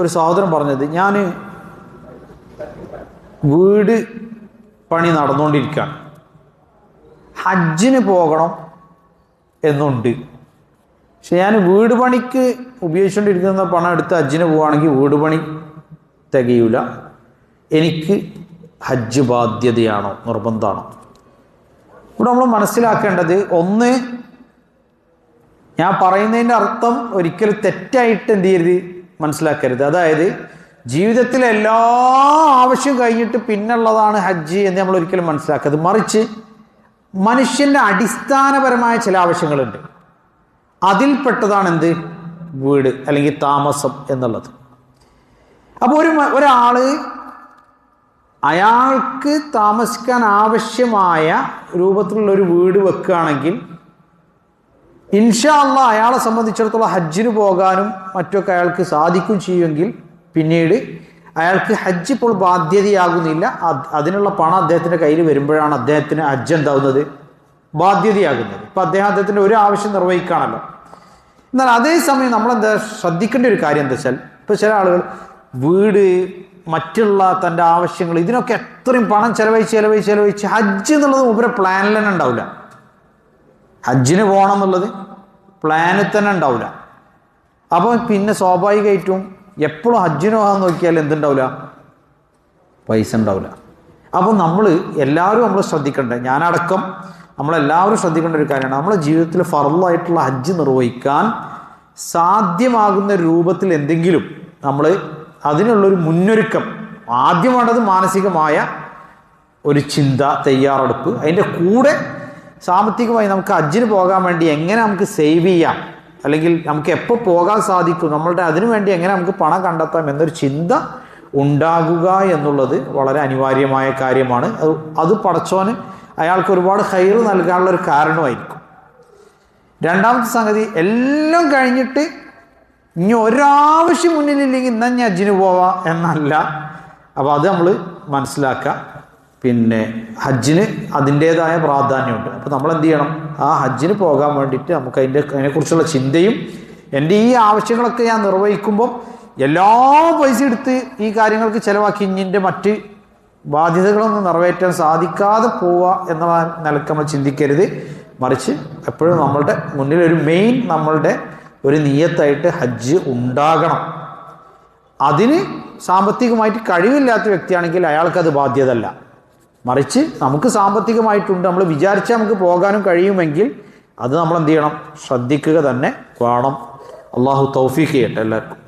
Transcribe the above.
ഒരു സഹോദരൻ പറഞ്ഞത് ഞാൻ വീട് പണി നടന്നുകൊണ്ടിരിക്കുകയാണ്. ഹജ്ജിന് പോകണം എന്നുണ്ട്. പക്ഷെ ഞാൻ വീട് പണിക്ക് ഉപയോഗിച്ചുകൊണ്ടിരിക്കുന്ന പണം എടുത്ത് ഹജ്ജിന് പോവുകയാണെങ്കിൽ വീട് പണി തികയൂല. എനിക്ക് ഹജ്ജ് ബാധ്യതയാണോ? നിർബന്ധമാണോ? ഇവിടെ നമ്മൾ മനസ്സിലാക്കേണ്ടത് ഒന്ന് ഞാൻ പറയുന്നതിന്റെ അർത്ഥം ഒരിക്കലും തെറ്റായിട്ട് എന്ത് ചെയ്യരുത്. മനസ്സിലാക്കരുത്. അതായത് ജീവിതത്തിലെ എല്ലാ ആവശ്യം കഴിഞ്ഞിട്ട് പിന്നുള്ളതാണ് ഹജ്ജ് എന്ന് നമ്മൾ ഒരിക്കലും മനസ്സിലാക്കരുത്. മറിച്ച് മനുഷ്യന്റെ അടിസ്ഥാനപരമായ ചില ആവശ്യങ്ങളുണ്ട്. അതിൽപ്പെട്ടതാണ് എന്ത്? വീട് അല്ലെങ്കിൽ താമസം എന്നുള്ളത്. അപ്പോൾ ഒരു ഒരാൾ അയാൾക്ക് താമസിക്കാൻ ആവശ്യമായ രൂപത്തിലുള്ള ഒരു വീട് വെക്കുകയാണെങ്കിൽ ഇൻഷാ അല്ല അയാളെ സംബന്ധിച്ചിടത്തോളം ഹജ്ജിന് പോകാനും മറ്റൊക്കെ അയാൾക്ക് സാധിക്കും ചെയ്യുമെങ്കിൽ പിന്നീട് അയാൾക്ക് ഹജ്ജ് ഇപ്പോൾ ബാധ്യതയാകുന്നില്ല. അതിനുള്ള പണം അദ്ദേഹത്തിന്റെ കയ്യിൽ വരുമ്പോഴാണ് അദ്ദേഹത്തിന് ഹജ്ജ് എന്താവുന്നത്? ബാധ്യതയാകുന്നത്. ഇപ്പം അദ്ദേഹം അദ്ദേഹത്തിന്റെ ഒരു ആവശ്യം നിർവഹിക്കുകയാണല്ലോ. എന്നാൽ അതേസമയം നമ്മളെന്താ ശ്രദ്ധിക്കേണ്ട ഒരു കാര്യം എന്താ വെച്ചാൽ ഇപ്പോൾ ചില ആളുകൾ വീട് മറ്റുള്ള തന്റെ ആവശ്യങ്ങൾ ഇതിനൊക്കെ എത്രയും പണം ചിലവഴിച്ച് ചിലവഴിച്ച് ചിലവഴിച്ച് ഹജ്ജ് എന്നുള്ളത് മുമ്പ് പ്ലാനിൽ തന്നെ ഉണ്ടാവില്ല. ഹജ്ജിന് പോകണം എന്നുള്ളത് പ്ലാനിൽ തന്നെ ഉണ്ടാവില്ല അപ്പോൾ പിന്നെ സ്വാഭാവികമായിട്ടും എപ്പോഴും ഹജ്ജിന് പോകാൻ നോക്കിയാൽ എന്തുണ്ടാവില്ല പൈസ ഉണ്ടാവില്ല അപ്പോൾ നമ്മൾ എല്ലാവരും നമ്മൾ ശ്രദ്ധിക്കേണ്ടത് ഞാനടക്കം നമ്മളെല്ലാവരും ശ്രദ്ധിക്കേണ്ട ഒരു കാര്യമാണ്. നമ്മളെ ജീവിതത്തിൽ ഫറലായിട്ടുള്ള ഹജ്ജ് നിർവഹിക്കാൻ സാധ്യമാകുന്ന രൂപത്തിൽ എന്തെങ്കിലും നമ്മൾ അതിനുള്ളൊരു മുന്നൊരുക്കം ആദ്യം വേണ്ടത് മാനസികമായ ഒരു ചിന്ത തയ്യാറെടുപ്പ് അതിന്റെ കൂടെ സാമ്പത്തികമായി നമുക്ക് ഹജ്ജിന് പോകാൻ വേണ്ടി എങ്ങനെ നമുക്ക് സേവ് ചെയ്യാം? അല്ലെങ്കിൽ നമുക്ക് എപ്പോൾ പോകാൻ സാധിക്കും? നമ്മളുടെ അതിനു വേണ്ടി എങ്ങനെ നമുക്ക് പണം കണ്ടെത്താം എന്നൊരു ചിന്ത ഉണ്ടാകുക എന്നുള്ളത് വളരെ അനിവാര്യമായ കാര്യമാണ്. അത് അത് പടച്ചോന് അയാൾക്ക് ഒരുപാട് ഹൈർ നൽകാനുള്ള ഒരു കാരണമായിരിക്കും. രണ്ടാമത്തെ സംഗതി എല്ലാം കഴിഞ്ഞിട്ട് ഇനി ഒരാവശ്യം മുന്നിലില്ലെങ്കിൽ ഇന്ന ഞാൻ ഹജ്ജിന് പോവാം എന്നല്ല. അപ്പോൾ അത് നമ്മൾ മനസ്സിലാക്കുക. പിന്നെ ഹജ്ജിന് അതിന്റേതായ പ്രാധാന്യമുണ്ട്. അപ്പോൾ നമ്മൾ എന്ത് ചെയ്യണം ആ ഹജ്ജിന് പോകാൻ വേണ്ടിയിട്ട് നമുക്ക് അതിന്റെ അതിനെക്കുറിച്ചുള്ള ചിന്തയും എന്റെ ഈ ആവശ്യങ്ങളൊക്കെ ഞാൻ നിർവഹിക്കുമ്പം എല്ലാ പൈസ എടുത്ത് ഈ കാര്യങ്ങൾക്ക് ചിലവാക്കി ഇഞ്ഞിന്റെ മറ്റ് ബാധ്യതകളൊന്നും നിറവേറ്റാൻ സാധിക്കാതെ പോവുക എന്നുള്ള നിലയ്ക്ക് നമ്മൾ ചിന്തിക്കരുത്. മറിച്ച് എപ്പോഴും നമ്മളുടെ മുന്നിൽ ഒരു മെയിൻ നമ്മളുടെ ഒരു നീയത്തായിട്ട് ഹജ്ജ് ഉണ്ടാകണം. അതിന് സാമ്പത്തികമായിട്ട് കഴിവില്ലാത്ത വ്യക്തിയാണെങ്കിൽ അയാൾക്കത് ബാധ്യതല്ല. മറിച്ച് നമുക്ക് സാമ്പത്തികമായിട്ടുണ്ട്. നമ്മൾ വിചാരിച്ചാൽ നമുക്ക് പോകാനും കഴിയുമെങ്കിൽ അത് നമ്മൾ എന്ത് ചെയ്യണം? ശ്രദ്ധിക്കുക തന്നെ വേണം. അള്ളാഹു തൗഫീഖ് ചെയ്യട്ടെ എല്ലാവർക്കും.